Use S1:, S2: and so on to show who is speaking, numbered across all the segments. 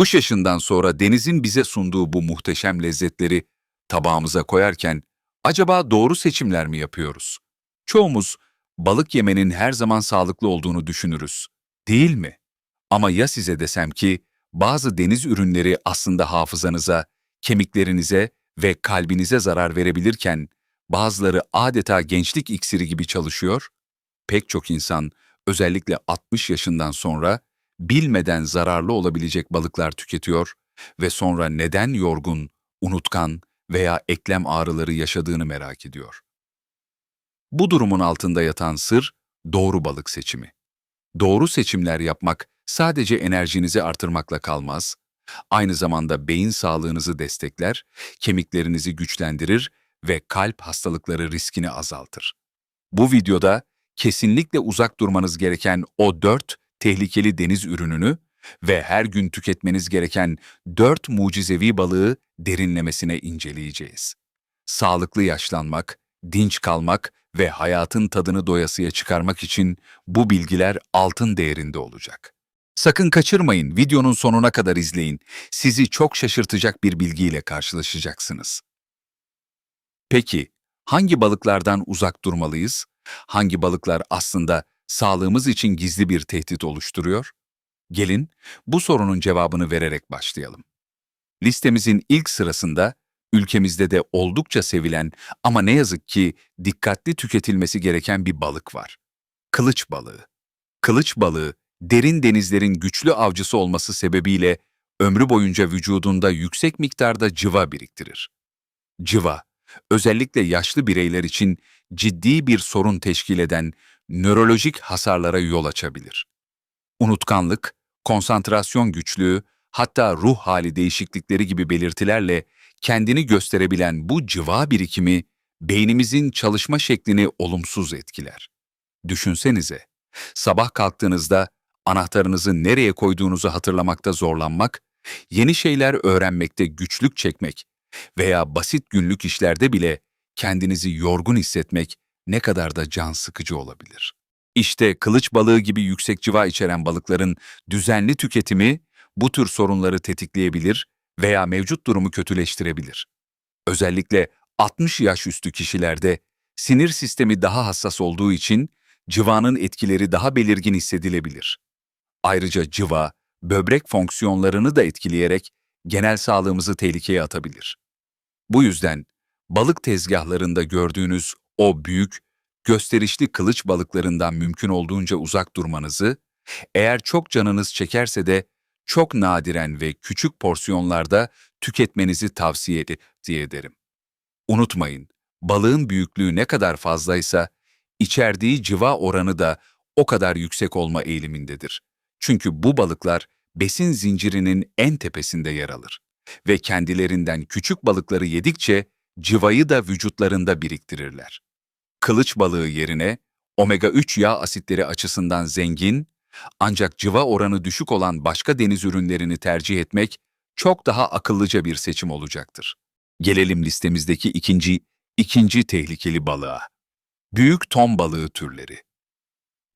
S1: Üç yaşından sonra denizin bize sunduğu bu muhteşem lezzetleri tabağımıza koyarken acaba doğru seçimler mi yapıyoruz? Çoğumuz balık yemenin her zaman sağlıklı olduğunu düşünürüz. Değil mi? Ama ya size desem ki bazı deniz ürünleri aslında hafızanıza, kemiklerinize ve kalbinize zarar verebilirken bazıları adeta gençlik iksiri gibi çalışıyor? Pek çok insan özellikle 60 yaşından sonra bilmeden zararlı olabilecek balıklar tüketiyor ve sonra neden yorgun, unutkan veya eklem ağrıları yaşadığını merak ediyor. Bu durumun altında yatan sır doğru balık seçimi. Doğru seçimler yapmak sadece enerjinizi artırmakla kalmaz, aynı zamanda beyin sağlığınızı destekler, kemiklerinizi güçlendirir ve kalp hastalıkları riskini azaltır. Bu videoda kesinlikle uzak durmanız gereken o dört tehlikeli deniz ürününü ve her gün tüketmeniz gereken dört mucizevi balığı derinlemesine inceleyeceğiz. Sağlıklı yaşlanmak, dinç kalmak ve hayatın tadını doyasıya çıkarmak için bu bilgiler altın değerinde olacak. Sakın kaçırmayın, videonun sonuna kadar izleyin. Sizi çok şaşırtacak bir bilgiyle karşılaşacaksınız. Peki, hangi balıklardan uzak durmalıyız? Hangi balıklar aslında sağlığımız için gizli bir tehdit oluşturuyor? Gelin bu sorunun cevabını vererek başlayalım. Listemizin ilk sırasında ülkemizde de oldukça sevilen ama ne yazık ki dikkatli tüketilmesi gereken bir balık var. Kılıç balığı. Kılıç balığı derin denizlerin güçlü avcısı olması sebebiyle ömrü boyunca vücudunda yüksek miktarda cıva biriktirir. Cıva, özellikle yaşlı bireyler için ciddi bir sorun teşkil eden nörolojik hasarlara yol açabilir. Unutkanlık, konsantrasyon güçlüğü, hatta ruh hali değişiklikleri gibi belirtilerle kendini gösterebilen bu cıva birikimi beynimizin çalışma şeklini olumsuz etkiler. Düşünsenize, sabah kalktığınızda anahtarınızı nereye koyduğunuzu hatırlamakta zorlanmak, yeni şeyler öğrenmekte güçlük çekmek veya basit günlük işlerde bile kendinizi yorgun hissetmek ne kadar da can sıkıcı olabilir. İşte kılıç balığı gibi yüksek civa içeren balıkların düzenli tüketimi bu tür sorunları tetikleyebilir veya mevcut durumu kötüleştirebilir. Özellikle 60 yaş üstü kişilerde sinir sistemi daha hassas olduğu için civanın etkileri daha belirgin hissedilebilir. Ayrıca civa, böbrek fonksiyonlarını da etkileyerek genel sağlığımızı tehlikeye atabilir. Bu yüzden balık tezgahlarında gördüğünüz o büyük, gösterişli kılıç balıklarından mümkün olduğunca uzak durmanızı, eğer çok canınız çekerse de çok nadiren ve küçük porsiyonlarda tüketmenizi tavsiye ederim. Unutmayın, balığın büyüklüğü ne kadar fazlaysa, içerdiği civa oranı da o kadar yüksek olma eğilimindedir. Çünkü bu balıklar besin zincirinin en tepesinde yer alır ve kendilerinden küçük balıkları yedikçe civayı da vücutlarında biriktirirler. Kılıç balığı yerine omega-3 yağ asitleri açısından zengin ancak civa oranı düşük olan başka deniz ürünlerini tercih etmek çok daha akıllıca bir seçim olacaktır. Gelelim listemizdeki ikinci, ikinci tehlikeli balığa. Büyük ton balığı türleri.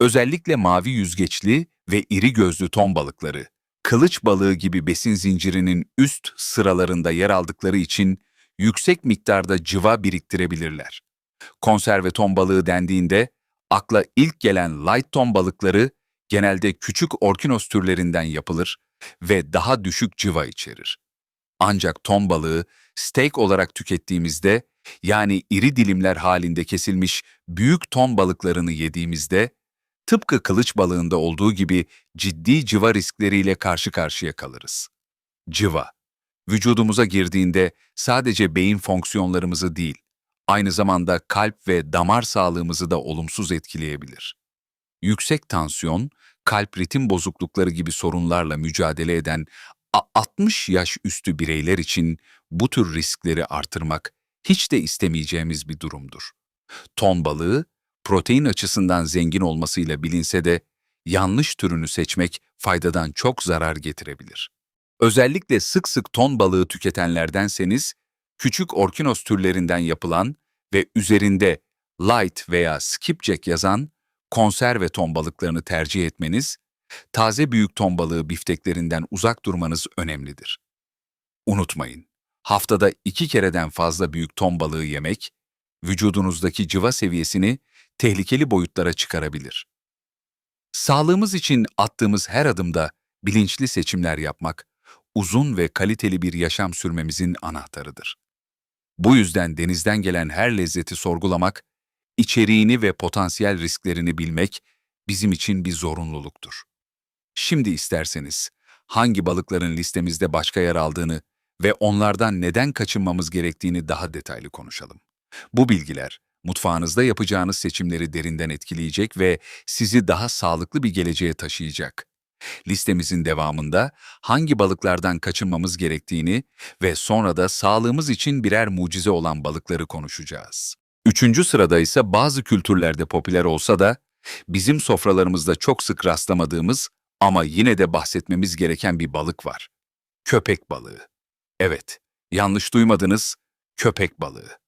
S1: Özellikle mavi yüzgeçli ve iri gözlü ton balıkları, kılıç balığı gibi besin zincirinin üst sıralarında yer aldıkları için yüksek miktarda cıva biriktirebilirler. Konserve ton balığı dendiğinde akla ilk gelen light ton balıkları genelde küçük orkinos türlerinden yapılır ve daha düşük cıva içerir. Ancak ton balığı steak olarak tükettiğimizde yani iri dilimler halinde kesilmiş büyük ton balıklarını yediğimizde tıpkı kılıç balığında olduğu gibi ciddi cıva riskleriyle karşı karşıya kalırız. Cıva vücudumuza girdiğinde sadece beyin fonksiyonlarımızı değil, aynı zamanda kalp ve damar sağlığımızı da olumsuz etkileyebilir. Yüksek tansiyon, kalp ritim bozuklukları gibi sorunlarla mücadele eden 60 yaş üstü bireyler için bu tür riskleri artırmak hiç de istemeyeceğimiz bir durumdur. Ton balığı, protein açısından zengin olmasıyla bilinse de yanlış türünü seçmek faydadan çok zarar getirebilir. Özellikle sık sık ton balığı tüketenlerdenseniz, küçük orkinos türlerinden yapılan ve üzerinde light veya skipjack yazan konserve ton balıklarını tercih etmeniz taze büyük ton balığı bifteklerinden uzak durmanız önemlidir. Unutmayın, haftada iki kereden fazla büyük ton balığı yemek, vücudunuzdaki cıva seviyesini tehlikeli boyutlara çıkarabilir. Sağlığımız için attığımız her adımda bilinçli seçimler yapmak, uzun ve kaliteli bir yaşam sürmemizin anahtarıdır. Bu yüzden denizden gelen her lezzeti sorgulamak, içeriğini ve potansiyel risklerini bilmek bizim için bir zorunluluktur. Şimdi isterseniz hangi balıkların listemizde başka yer aldığını ve onlardan neden kaçınmamız gerektiğini daha detaylı konuşalım. Bu bilgiler mutfağınızda yapacağınız seçimleri derinden etkileyecek ve sizi daha sağlıklı bir geleceğe taşıyacak. Listemizin devamında hangi balıklardan kaçınmamız gerektiğini ve sonra da sağlığımız için birer mucize olan balıkları konuşacağız. Üçüncü sırada ise bazı kültürlerde popüler olsa da bizim sofralarımızda çok sık rastlamadığımız ama yine de bahsetmemiz gereken bir balık var. Köpek balığı. Evet, yanlış duymadınız, köpek balığı.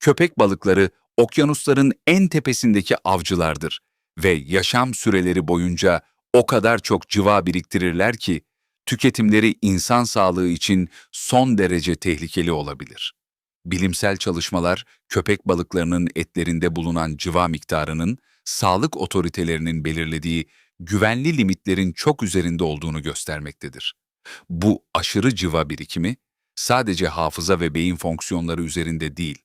S1: Köpek balıkları okyanusların en tepesindeki avcılardır ve yaşam süreleri boyunca o kadar çok cıva biriktirirler ki tüketimleri insan sağlığı için son derece tehlikeli olabilir. Bilimsel çalışmalar köpek balıklarının etlerinde bulunan cıva miktarının sağlık otoritelerinin belirlediği güvenli limitlerin çok üzerinde olduğunu göstermektedir. Bu aşırı cıva birikimi sadece hafıza ve beyin fonksiyonları üzerinde değil,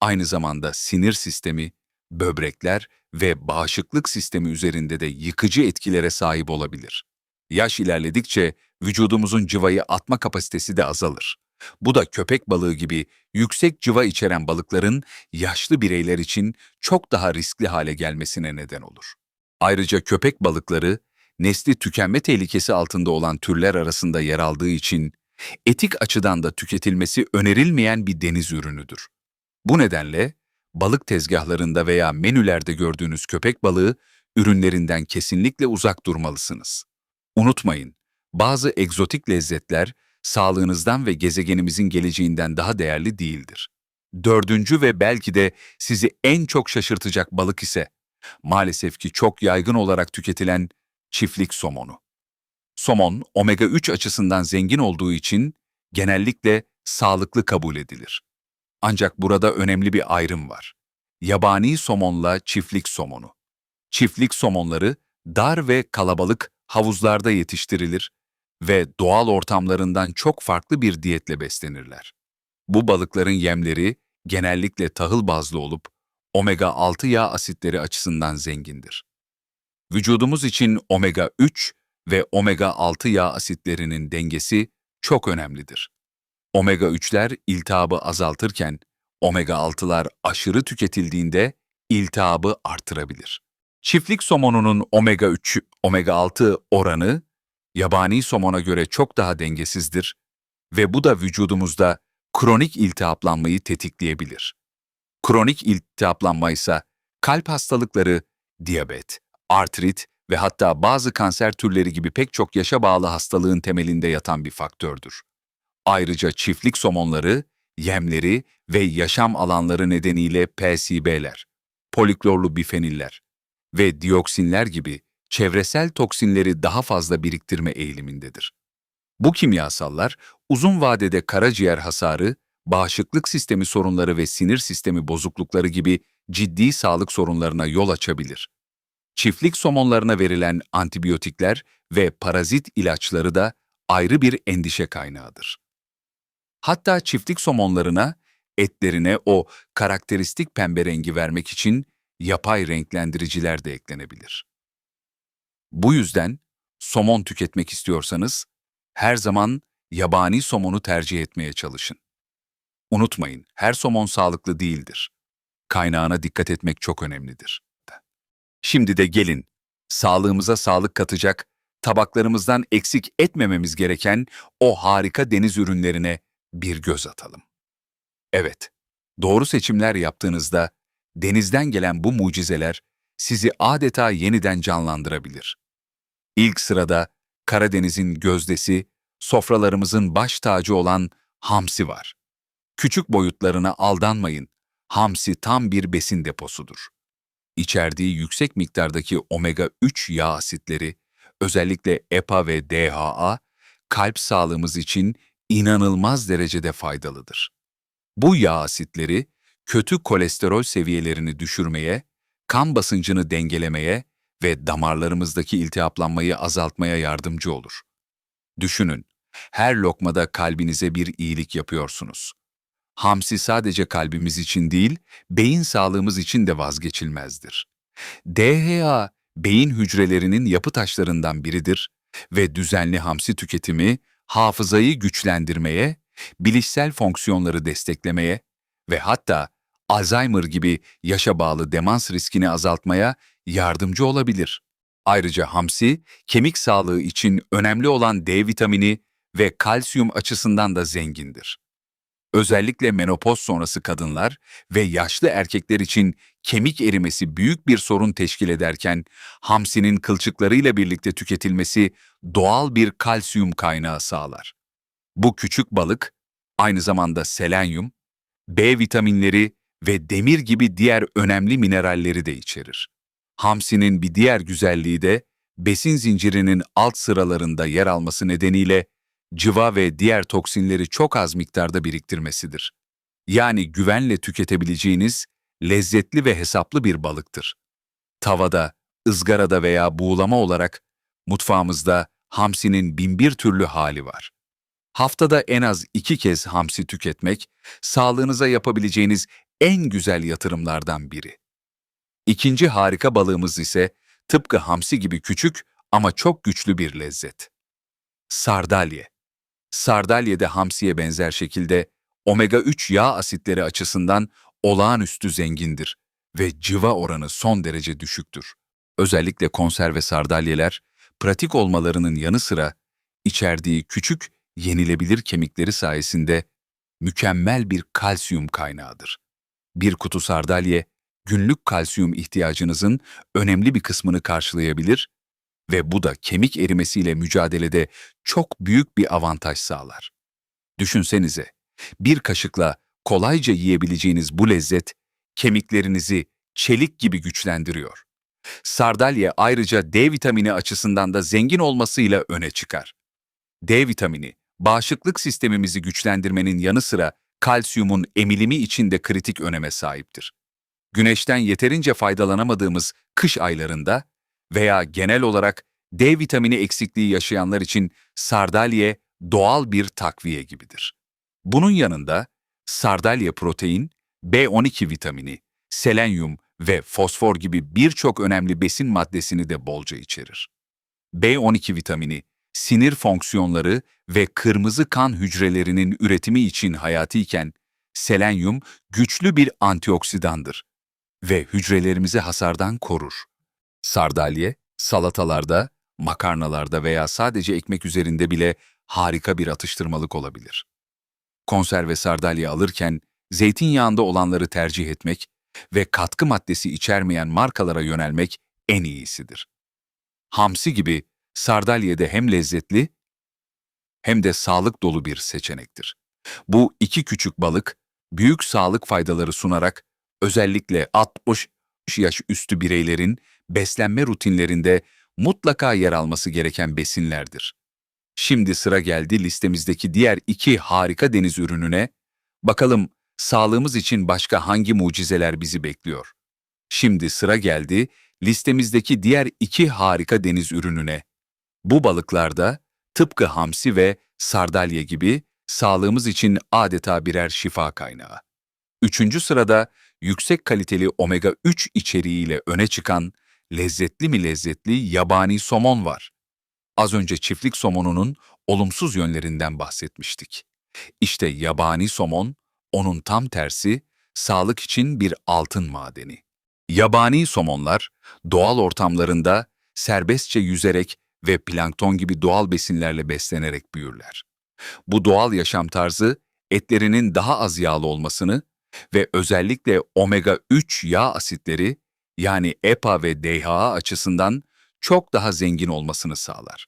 S1: aynı zamanda sinir sistemi, böbrekler ve bağışıklık sistemi üzerinde de yıkıcı etkilere sahip olabilir. Yaş ilerledikçe vücudumuzun cıvayı atma kapasitesi de azalır. Bu da köpek balığı gibi yüksek cıva içeren balıkların yaşlı bireyler için çok daha riskli hale gelmesine neden olur. Ayrıca köpek balıkları nesli tükenme tehlikesi altında olan türler arasında yer aldığı için etik açıdan da tüketilmesi önerilmeyen bir deniz ürünüdür. Bu nedenle balık tezgahlarında veya menülerde gördüğünüz köpek balığı ürünlerinden kesinlikle uzak durmalısınız. Unutmayın, bazı egzotik lezzetler sağlığınızdan ve gezegenimizin geleceğinden daha değerli değildir. Dördüncü ve belki de sizi en çok şaşırtacak balık ise maalesef ki çok yaygın olarak tüketilen çiftlik somonu. Somon, omega-3 açısından zengin olduğu için genellikle sağlıklı kabul edilir. Ancak burada önemli bir ayrım var. Yabani somonla çiftlik somonu. Çiftlik somonları dar ve kalabalık havuzlarda yetiştirilir ve doğal ortamlarından çok farklı bir diyetle beslenirler. Bu balıkların yemleri genellikle tahıl bazlı olup omega-6 yağ asitleri açısından zengindir. Vücudumuz için omega-3 ve omega-6 yağ asitlerinin dengesi çok önemlidir. Omega-3'ler iltihabı azaltırken omega-6'lar aşırı tüketildiğinde iltihabı artırabilir. Çiftlik somonunun omega-3, omega-6 oranı yabani somona göre çok daha dengesizdir ve bu da vücudumuzda kronik iltihaplanmayı tetikleyebilir. Kronik iltihaplanma ise kalp hastalıkları, diyabet, artrit ve hatta bazı kanser türleri gibi pek çok yaşa bağlı hastalığın temelinde yatan bir faktördür. Ayrıca çiftlik somonları, yemleri ve yaşam alanları nedeniyle PCB'ler, poliklorlu bifeniller ve dioksinler gibi çevresel toksinleri daha fazla biriktirme eğilimindedir. Bu kimyasallar uzun vadede karaciğer hasarı, bağışıklık sistemi sorunları ve sinir sistemi bozuklukları gibi ciddi sağlık sorunlarına yol açabilir. Çiftlik somonlarına verilen antibiyotikler ve parazit ilaçları da ayrı bir endişe kaynağıdır. Hatta çiftlik somonlarına, etlerine o karakteristik pembe rengi vermek için yapay renklendiriciler de eklenebilir. Bu yüzden somon tüketmek istiyorsanız her zaman yabani somonu tercih etmeye çalışın. Unutmayın, her somon sağlıklı değildir. Kaynağına dikkat etmek çok önemlidir. Şimdi de gelin, sağlığımıza sağlık katacak, tabaklarımızdan eksik etmememiz gereken o harika deniz ürünlerine bir göz atalım. Evet, doğru seçimler yaptığınızda denizden gelen bu mucizeler sizi adeta yeniden canlandırabilir. İlk sırada Karadeniz'in gözdesi, sofralarımızın baş tacı olan hamsi var. Küçük boyutlarına aldanmayın. Hamsi tam bir besin deposudur. İçerdiği yüksek miktardaki omega-3 yağ asitleri, özellikle EPA ve DHA, kalp sağlığımız için inanılmaz derecede faydalıdır. Bu yağ asitleri kötü kolesterol seviyelerini düşürmeye, kan basıncını dengelemeye ve damarlarımızdaki iltihaplanmayı azaltmaya yardımcı olur. Düşünün, her lokmada kalbinize bir iyilik yapıyorsunuz. Hamsi sadece kalbimiz için değil, beyin sağlığımız için de vazgeçilmezdir. DHA, beyin hücrelerinin yapı taşlarından biridir ve düzenli hamsi tüketimi hafızayı güçlendirmeye, bilişsel fonksiyonları desteklemeye ve hatta Alzheimer gibi yaşa bağlı demans riskini azaltmaya yardımcı olabilir. Ayrıca hamsi, kemik sağlığı için önemli olan D vitamini ve kalsiyum açısından da zengindir. Özellikle menopoz sonrası kadınlar ve yaşlı erkekler için kemik erimesi büyük bir sorun teşkil ederken hamsinin kılçıklarıyla birlikte tüketilmesi doğal bir kalsiyum kaynağı sağlar. Bu küçük balık aynı zamanda selenyum, B vitaminleri ve demir gibi diğer önemli mineralleri de içerir. Hamsinin bir diğer güzelliği de besin zincirinin alt sıralarında yer alması nedeniyle cıva ve diğer toksinleri çok az miktarda biriktirmesidir. Yani güvenle tüketebileceğiniz lezzetli ve hesaplı bir balıktır. Tavada, ızgarada veya buğulama olarak mutfağımızda hamsinin binbir türlü hali var. Haftada en az iki kez hamsi tüketmek, sağlığınıza yapabileceğiniz en güzel yatırımlardan biri. İkinci harika balığımız ise tıpkı hamsi gibi küçük ama çok güçlü bir lezzet. Sardalye. Sardalye de hamsiye benzer şekilde omega-3 yağ asitleri açısından olağanüstü zengindir ve cıva oranı son derece düşüktür. Özellikle konserve sardalyeler, pratik olmalarının yanı sıra içerdiği küçük, yenilebilir kemikleri sayesinde mükemmel bir kalsiyum kaynağıdır. Bir kutu sardalye, günlük kalsiyum ihtiyacınızın önemli bir kısmını karşılayabilir ve bu da kemik erimesiyle mücadelede çok büyük bir avantaj sağlar. Düşünsenize, bir kaşıkla kolayca yiyebileceğiniz bu lezzet kemiklerinizi çelik gibi güçlendiriyor. Sardalya ayrıca D vitamini açısından da zengin olmasıyla öne çıkar. D vitamini, bağışıklık sistemimizi güçlendirmenin yanı sıra kalsiyumun emilimi için de kritik öneme sahiptir. Güneşten yeterince faydalanamadığımız kış aylarında veya genel olarak D vitamini eksikliği yaşayanlar için sardalye doğal bir takviye gibidir. Bunun yanında sardalya protein, B12 vitamini, selenyum ve fosfor gibi birçok önemli besin maddesini de bolca içerir. B12 vitamini, sinir fonksiyonları ve kırmızı kan hücrelerinin üretimi için hayatiyken, selenyum güçlü bir antioksidandır ve hücrelerimizi hasardan korur. Sardalye, salatalarda, makarnalarda veya sadece ekmek üzerinde bile harika bir atıştırmalık olabilir. Konserve sardalya alırken zeytinyağında olanları tercih etmek ve katkı maddesi içermeyen markalara yönelmek en iyisidir. Hamsi gibi sardalye de hem lezzetli hem de sağlık dolu bir seçenektir. Bu iki küçük balık büyük sağlık faydaları sunarak özellikle 60 yaş üstü bireylerin beslenme rutinlerinde mutlaka yer alması gereken besinlerdir. Şimdi sıra geldi listemizdeki diğer iki harika deniz ürününe. Bakalım sağlığımız için başka hangi mucizeler bizi bekliyor? Şimdi sıra geldi listemizdeki diğer iki harika deniz ürününe. Bu balıklarda tıpkı hamsi ve sardalya gibi sağlığımız için adeta birer şifa kaynağı. Üçüncü sırada yüksek kaliteli omega-3 içeriğiyle öne çıkan lezzetli mi lezzetli yabani somon var. Az önce çiftlik somonunun olumsuz yönlerinden bahsetmiştik. İşte yabani somon, onun tam tersi, sağlık için bir altın madeni. Yabani somonlar, doğal ortamlarında serbestçe yüzerek ve plankton gibi doğal besinlerle beslenerek büyürler. Bu doğal yaşam tarzı, etlerinin daha az yağlı olmasını ve özellikle omega-3 yağ asitleri yani EPA ve DHA açısından çok daha zengin olmasını sağlar.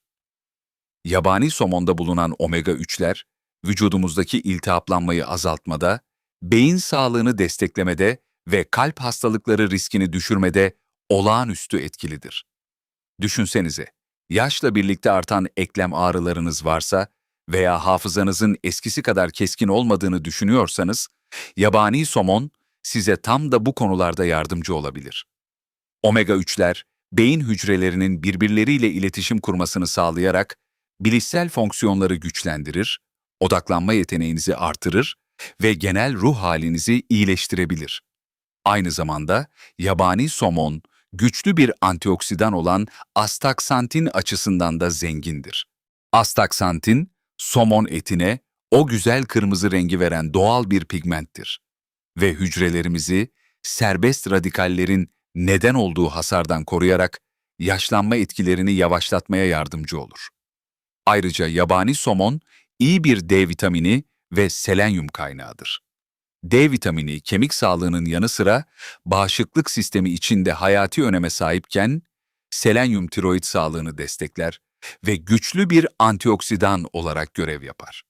S1: Yabani somonda bulunan omega-3'ler, vücudumuzdaki iltihaplanmayı azaltmada, beyin sağlığını desteklemede ve kalp hastalıkları riskini düşürmede olağanüstü etkilidir. Düşünsenize, Yaşla birlikte artan eklem ağrılarınız varsa veya hafızanızın eskisi kadar keskin olmadığını düşünüyorsanız, yabani somon size tam da bu konularda yardımcı olabilir. Omega 3'ler, beyin hücrelerinin birbirleriyle iletişim kurmasını sağlayarak bilişsel fonksiyonları güçlendirir, odaklanma yeteneğinizi artırır ve genel ruh halinizi iyileştirebilir. Aynı zamanda yabani somon, güçlü bir antioksidan olan astaksantin açısından da zengindir. Astaksantin, somon etine o güzel kırmızı rengi veren doğal bir pigmenttir ve hücrelerimizi serbest radikallerin neden olduğu hasardan koruyarak yaşlanma etkilerini yavaşlatmaya yardımcı olur. Ayrıca yabani somon iyi bir D vitamini ve selenyum kaynağıdır. D vitamini kemik sağlığının yanı sıra bağışıklık sistemi içinde hayati öneme sahipken selenyum tiroid sağlığını destekler ve güçlü bir antioksidan olarak görev yapar.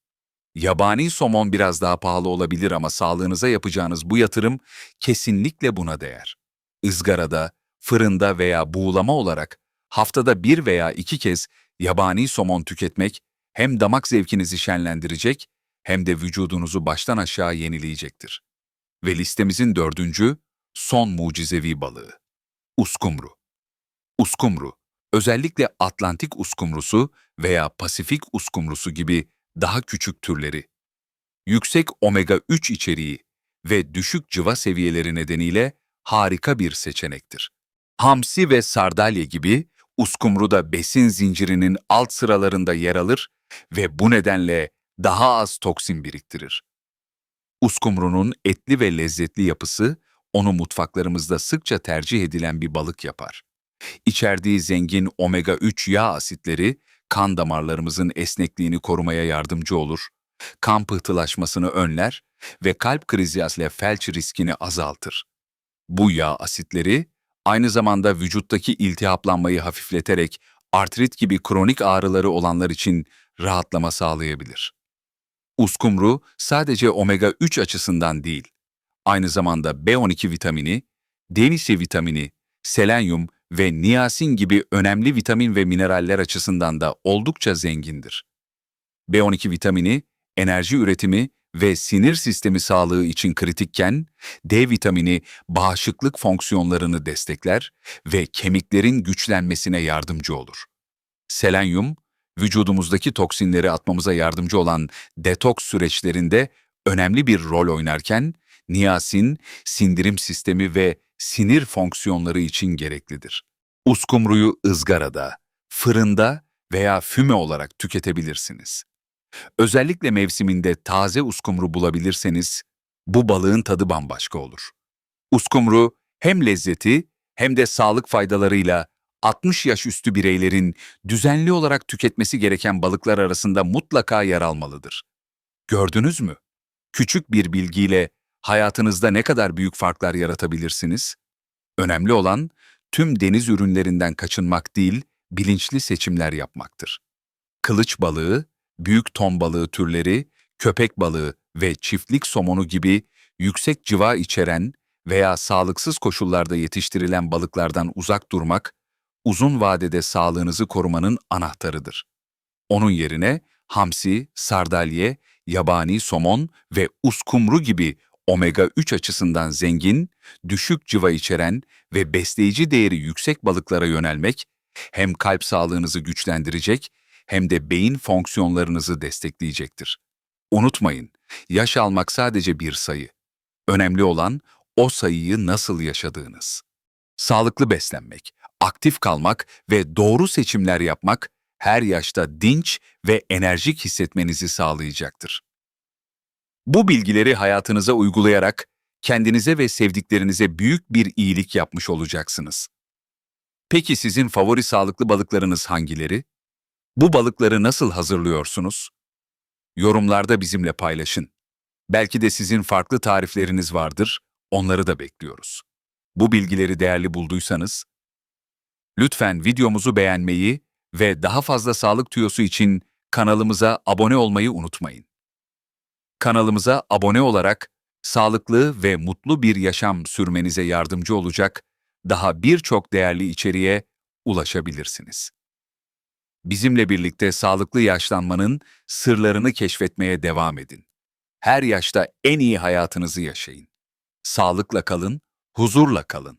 S1: Yabani somon biraz daha pahalı olabilir ama sağlığınıza yapacağınız bu yatırım kesinlikle buna değer. Izgarada, fırında veya buğulama olarak haftada bir veya iki kez yabani somon tüketmek hem damak zevkinizi şenlendirecek hem de vücudunuzu baştan aşağı yenileyecektir. Ve listemizin dördüncü, son mucizevi balığı. Uskumru. Uskumru, özellikle Atlantik uskumrusu veya Pasifik uskumrusu gibi daha küçük türleri. Yüksek omega-3 içeriği ve düşük cıva seviyeleri nedeniyle harika bir seçenektir. Hamsi ve sardalya gibi uskumru da besin zincirinin alt sıralarında yer alır ve bu nedenle daha az toksin biriktirir. Uskumrunun etli ve lezzetli yapısı onu mutfaklarımızda sıkça tercih edilen bir balık yapar. İçerdiği zengin omega-3 yağ asitleri kan damarlarımızın esnekliğini korumaya yardımcı olur, kan pıhtılaşmasını önler ve kalp krizi ile felç riskini azaltır. Bu yağ asitleri aynı zamanda vücuttaki iltihaplanmayı hafifleterek artrit gibi kronik ağrıları olanlar için rahatlama sağlayabilir. Uskumru sadece omega-3 açısından değil, aynı zamanda B12 vitamini, D vitamini, selenyum ve niyasin gibi önemli vitamin ve mineraller açısından da oldukça zengindir. B12 vitamini, enerji üretimi ve sinir sistemi sağlığı için kritikken, D vitamini bağışıklık fonksiyonlarını destekler ve kemiklerin güçlenmesine yardımcı olur. Selenyum, vücudumuzdaki toksinleri atmamıza yardımcı olan detoks süreçlerinde önemli bir rol oynarken, niyasin, sindirim sistemi ve sinir fonksiyonları için gereklidir. Uskumruyu ızgarada, fırında veya füme olarak tüketebilirsiniz. Özellikle mevsiminde taze uskumru bulabilirseniz, bu balığın tadı bambaşka olur. Uskumru hem lezzeti hem de sağlık faydalarıyla 60 yaş üstü bireylerin düzenli olarak tüketmesi gereken balıklar arasında mutlaka yer almalıdır. Gördünüz mü? Küçük bir bilgiyle hayatınızda ne kadar büyük farklar yaratabilirsiniz? Önemli olan tüm deniz ürünlerinden kaçınmak değil, bilinçli seçimler yapmaktır. Kılıç balığı, büyük ton balığı türleri, köpek balığı ve çiftlik somonu gibi yüksek cıva içeren veya sağlıksız koşullarda yetiştirilen balıklardan uzak durmak, uzun vadede sağlığınızı korumanın anahtarıdır. Onun yerine hamsi, sardalye, yabani somon ve uskumru gibi omega-3 açısından zengin, düşük cıva içeren ve besleyici değeri yüksek balıklara yönelmek, hem kalp sağlığınızı güçlendirecek hem de beyin fonksiyonlarınızı destekleyecektir. Unutmayın, yaş almak sadece bir sayı. Önemli olan o sayıyı nasıl yaşadığınız. Sağlıklı beslenmek, aktif kalmak ve doğru seçimler yapmak her yaşta dinç ve enerjik hissetmenizi sağlayacaktır. Bu bilgileri hayatınıza uygulayarak kendinize ve sevdiklerinize büyük bir iyilik yapmış olacaksınız. Peki sizin favori sağlıklı balıklarınız hangileri? Bu balıkları nasıl hazırlıyorsunuz? Yorumlarda bizimle paylaşın. Belki de sizin farklı tarifleriniz vardır, onları da bekliyoruz. Bu bilgileri değerli bulduysanız, lütfen videomuzu beğenmeyi ve daha fazla sağlık tüyosu için kanalımıza abone olmayı unutmayın. Kanalımıza abone olarak sağlıklı ve mutlu bir yaşam sürmenize yardımcı olacak daha birçok değerli içeriğe ulaşabilirsiniz. Bizimle birlikte sağlıklı yaşlanmanın sırlarını keşfetmeye devam edin. Her yaşta en iyi hayatınızı yaşayın. Sağlıkla kalın, huzurla kalın.